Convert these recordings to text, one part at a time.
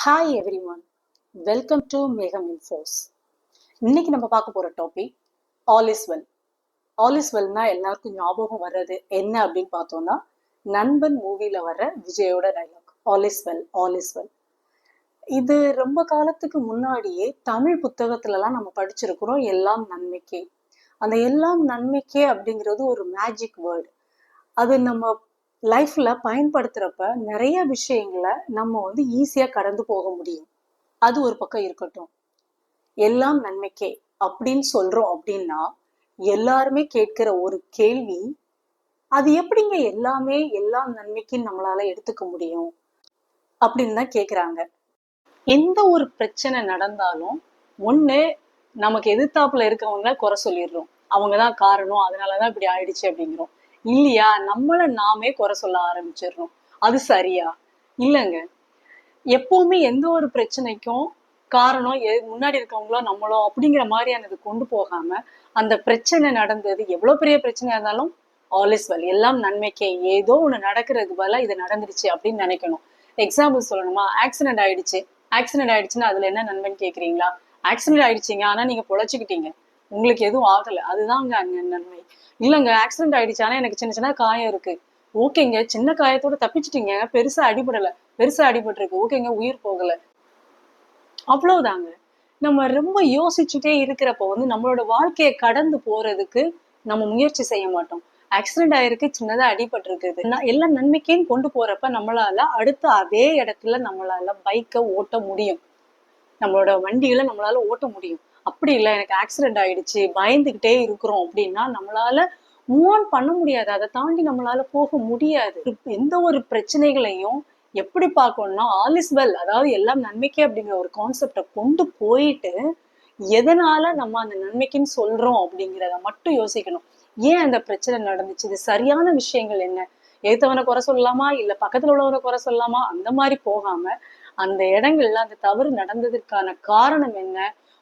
Hi everyone welcome to மேகம் in force இன்னைக்கு நம்ம பார்க்க போகிற topic all is well all is well எல்லாருக்கும் ஞாபகம் வர்றது என்ன அப்படின்னு பார்த்தோம்னா நண்பன் மூவியில் வர்ற விஜயோட dialogue all is well all is well இது ரொம்ப காலத்துக்கு முன்னாடியே தமிழ் புத்தகத்துலலாம் நம்ம படிச்சிருக்கிறோம் எல்லாம் நன்மைக்கே. அந்த எல்லாம் நன்மைக்கே அப்படிங்கிறது ஒரு மேஜிக் வேர்டு அது நம்ம லைஃப்பில் பயன்படுத்துறப்ப நிறைய விஷயங்களை நம்ம வந்து ஈஸியாக கடந்து போக முடியும். அது ஒரு பக்கம் இருக்கட்டும். எல்லாம் நன்மைக்கே அப்படின்னு சொல்கிறோம் அப்படின்னா எல்லாருமே கேட்கிற ஒரு கேள்வி அது எப்படிங்க எல்லாமே எல்லாம் நன்மைக்குன்னு நம்மளால எடுத்துக்க முடியும் அப்படின்னு தான் கேட்குறாங்க எந்த ஒரு பிரச்சனை நடந்தாலும் ஒன்று நமக்கு எதிர்த்தாப்புல இருக்கவங்கள குறை சொல்லிடுறோம். அவங்க தான் காரணம் அதனால தான் இப்படி ஆயிடுச்சு அப்படிங்கிறோம். இல்லையா? நம்மள நாமே குறை சொல்ல ஆரம்பிச்சிடுறோம். அது சரியா? இல்லைங்க. எப்பவுமே எந்த ஒரு பிரச்சனைக்கும் காரணம் முன்னாடி இருக்கவங்களோ நம்மளோ அப்படிங்கிற மாதிரியானது கொண்டு போகாம அந்த பிரச்சனை நடந்தது எவ்வளவு பெரிய பிரச்சனையா இருந்தாலும் ஆல் இஸ் வெல் எல்லாம் நன்மைக்கே. ஏதோ ஒண்ணு நடக்கிறதுக்கு பதிலா இது நடந்துருச்சு அப்படின்னு நினைக்கணும். எக்ஸாம்பிள் சொல்லணுமா? ஆக்சிடென்ட் ஆயிடுச்சு. ஆக்சிடென்ட் ஆயிடுச்சுன்னா அதுல என்ன நன்மைன்னு கேட்குறீங்களா ஆக்சிடென்ட் ஆயிடுச்சுங்க. ஆனா நீங்க பொழைச்சிக்கிட்டீங்க. உங்களுக்கு எதுவும் ஆகலை. அதுதாங்க அங்க நன்மை. இல்லைங்க ஆக்சிடென்ட் ஆயிடுச்சு எனக்கு சின்ன சின்ன காயம் இருக்கு. ஓகேங்க சின்ன காயத்தோட தப்பிச்சிட்டீங்க. பெருசா அடிபடல. பெருசா அடிபட்டிருக்கு. ஓகேங்க உயிர் போகல. அவ்வளவுதாங்க. நம்ம ரொம்ப யோசிச்சுட்டே இருக்கிறப்ப வந்து நம்மளோட வாழ்க்கையை கடந்து போறதுக்கு நம்ம முயற்சி செய்ய மாட்டோம். ஆக்சிடென்ட் ஆயிருக்கு சின்னதா அடிபட்டிருக்குது. நான் எல்லா நன்மைக்கையும் கொண்டு போறப்ப நம்மளால அடுத்த அதே இடத்துல நம்மளால பைக்கை ஓட்ட முடியும். நம்மளோட வண்டிகளை நம்மளால ஓட்ட முடியும். அப்படி இல்லை எனக்கு ஆக்சிடென்ட் ஆயிடுச்சு பயந்துகிட்டே இருக்கிறோம் அப்படின்னா நம்மளால மூவ் ஆன் பண்ண முடியாது. அதை தாண்டி நம்மளால போக முடியாது. எந்த ஒரு பிரச்சனைகளையும் எப்படி பார்க்கணும்னா ஆல் இஸ் வெல் அதாவது எல்லாம் நன்மைக்கே அப்படிங்கிற ஒரு கான்செப்டை கொண்டு போயிட்டு எதனால நம்ம அந்த நன்மைக்குன்னு சொல்றோம் அப்படிங்கிறத மட்டும் யோசிக்கணும். ஏன் அந்த பிரச்சனை நடந்துச்சு? இது சரியான விஷயங்கள் என்ன? ஏத்தவனை குறை சொல்லலாமா? இல்ல பக்கத்துல உள்ளவனை குறை சொல்லலாமா? அந்த மாதிரி போகாம அந்த இடங்கள்ல அந்த தவறு நடந்ததுக்கான காரணம் என்ன?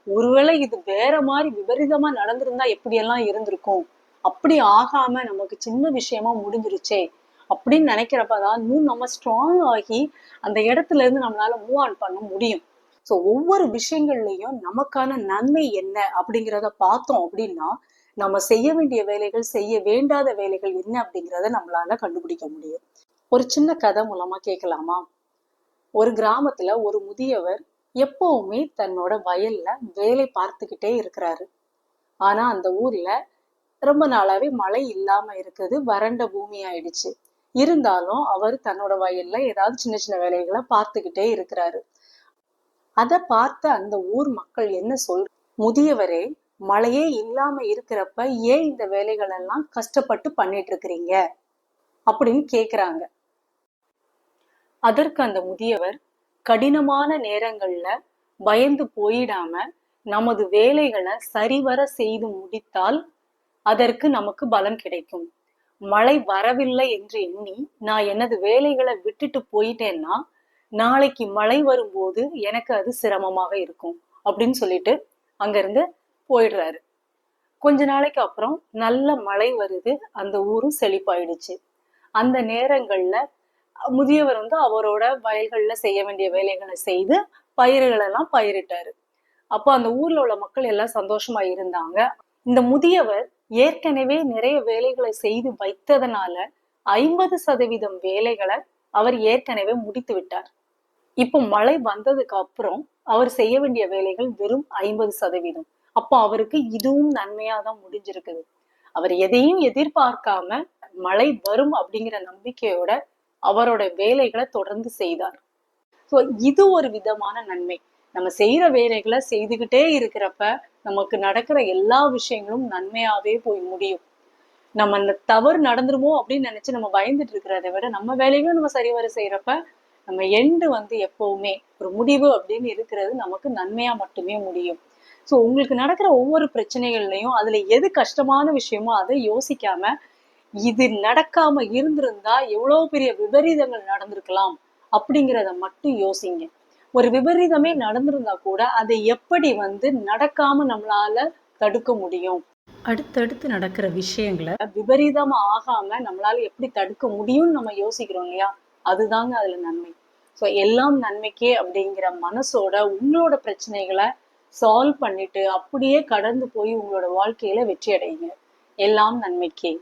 ஒருவேளை இது வேற மாதிரி விபரீதமா நடந்திருந்தா எப்படியெல்லாம் இருந்திருக்கும்? அப்படி ஆகாம நமக்கு சின்ன விஷயமா முடிஞ்சிருச்சே அப்படின்னு நினைக்கிறப்பதான் இன்னும் நம்ம ஸ்ட்ராங் ஆகி அந்த இடத்துல இருந்து நம்மளால மூவ் ஆன் பண்ண முடியும். ஸோ ஒவ்வொரு விஷயங்கள்லையும் நமக்கான நன்மை என்ன அப்படிங்கிறத பார்த்தோம் அப்படின்னா நம்ம செய்ய வேண்டிய வேலைகள் செய்ய வேண்டாத வேலைகள் என்ன அப்படிங்கிறத நம்மளால கண்டுபிடிக்க முடியும். ஒரு சின்ன கதை மூலமா கேட்கலாமா? ஒரு கிராமத்துல ஒரு முதியவர் எப்பவுமே தன்னோட வயல்ல வேலை பார்த்துக்கிட்டே இருக்கிறாரு. ஆனா அந்த ஊர்ல ரொம்ப நாளாவே மழை இல்லாம இருக்குது வறண்ட பூமி ஆயிடுச்சு. இருந்தாலும் அவர் தன்னோட வயல்ல ஏதாவது சின்ன சின்ன வேலைகளை பார்த்துக்கிட்டே இருக்கிறாரு. அதை பார்த்த அந்த ஊர் மக்கள் என்ன சொல் முதியவரே மழையே இல்லாம இருக்கிறப்ப ஏன் இந்த வேலைகள் எல்லாம் கஷ்டப்பட்டு பண்ணிட்டு இருக்கிறீங்க? அப்படின்னு கேக்குறாங்க. அதற்கு அந்த முதியவர் கடினமான நேரங்கள்ல பயந்து போயிடாம நமது வேலைகளை சரிவர செய்து முடித்தால் அதற்கு நமக்கு பலம் கிடைக்கும். மழை வரவில்லை என்று எண்ணி நான் எனது வேலைகளை விட்டுட்டு போயிட்டேன்னா நாளைக்கு மழை வரும்போது எனக்கு அது சிரமமாக இருக்கும் அப்படின்னு சொல்லிட்டு அங்கிருந்து போயிடுறாரு. கொஞ்ச நாளைக்கு அப்புறம் நல்ல மழை வருது. அந்த ஊரும் செழிப்பாயிடுச்சு. அந்த நேரங்கள்ல முதியவர் வந்து அவரோட வயல்கள்ல செய்ய வேண்டிய வேலைகளை செய்து பயிர்கள் எல்லாம் பயிரிட்டாரு. அப்போ அந்த ஊர்ல உள்ள மக்கள் எல்லாம் சந்தோஷமா இருந்தாங்க. இந்த முதியவர் ஏற்கனவே நிறைய வேலைகளை செய்து வைத்ததனால ஐம்பது சதவீதம் வேலைகளை அவர் ஏற்கனவே முடித்து விட்டார். இப்போ மழை வந்ததுக்கு அப்புறம் அவர் செய்ய வேண்டிய வேலைகள் வெறும் ஐம்பது சதவீதம். அப்போ அவருக்கு இதுவும் நன்மையா தான் முடிஞ்சிருக்குது. அவர் எதையும் எதிர்பார்க்காம மழை வரும் அப்படிங்கிற நம்பிக்கையோட அவரோட வேலைகளை தொடர்ந்து செய்தார். ஸோ இது ஒரு விதமான நன்மை. நம்ம செய்யற வேலைகளை செய்துகிட்டே இருக்கிறப்ப நமக்கு நடக்கிற எல்லா விஷயங்களும் நன்மையாவே போய் முடியும். நம்ம அந்த தவறு நடந்துருமோ அப்படின்னு நினைச்சு நம்ம பயந்துட்டு இருக்கிறத விட நம்ம வேலைகளும் நம்ம சரிவர செய்யறப்ப நம்ம எண்டு வந்து எப்பவுமே ஒரு முடிவு அப்படின்னு இருக்கிறது நமக்கு நன்மையா மட்டுமே முடியும். ஸோ உங்களுக்கு நடக்கிற ஒவ்வொரு பிரச்சனைகள்லையும் அதுல எது கஷ்டமான விஷயமோ அதை யோசிக்காம இது நடக்காம இருந்திருந்தா எவ்வளவு பெரிய விபரீதங்கள் நடந்திருக்கலாம் அப்படிங்கிறத மட்டும் யோசிங்க. ஒரு விபரீதமே நடந்திருந்தா கூட அதை எப்படி வந்து நடக்காம நம்மளால தடுக்க முடியும்? அடுத்தடுத்து நடக்கிற விஷயங்களை விபரீதமா ஆகாம நம்மளால எப்படி தடுக்க முடியும்னு நம்ம யோசிக்கிறோம் இல்லையா? அதுதாங்க அதுல நன்மை. ஸோ எல்லாம் நன்மைக்கே அப்படிங்கிற மனசோட உங்களோட பிரச்சனைகளை சால்வ் பண்ணிட்டு அப்படியே கடந்து போய் உங்களோட வாழ்க்கையில வெற்றி அடையுங்க. எல்லாம் நன்மைக்கே.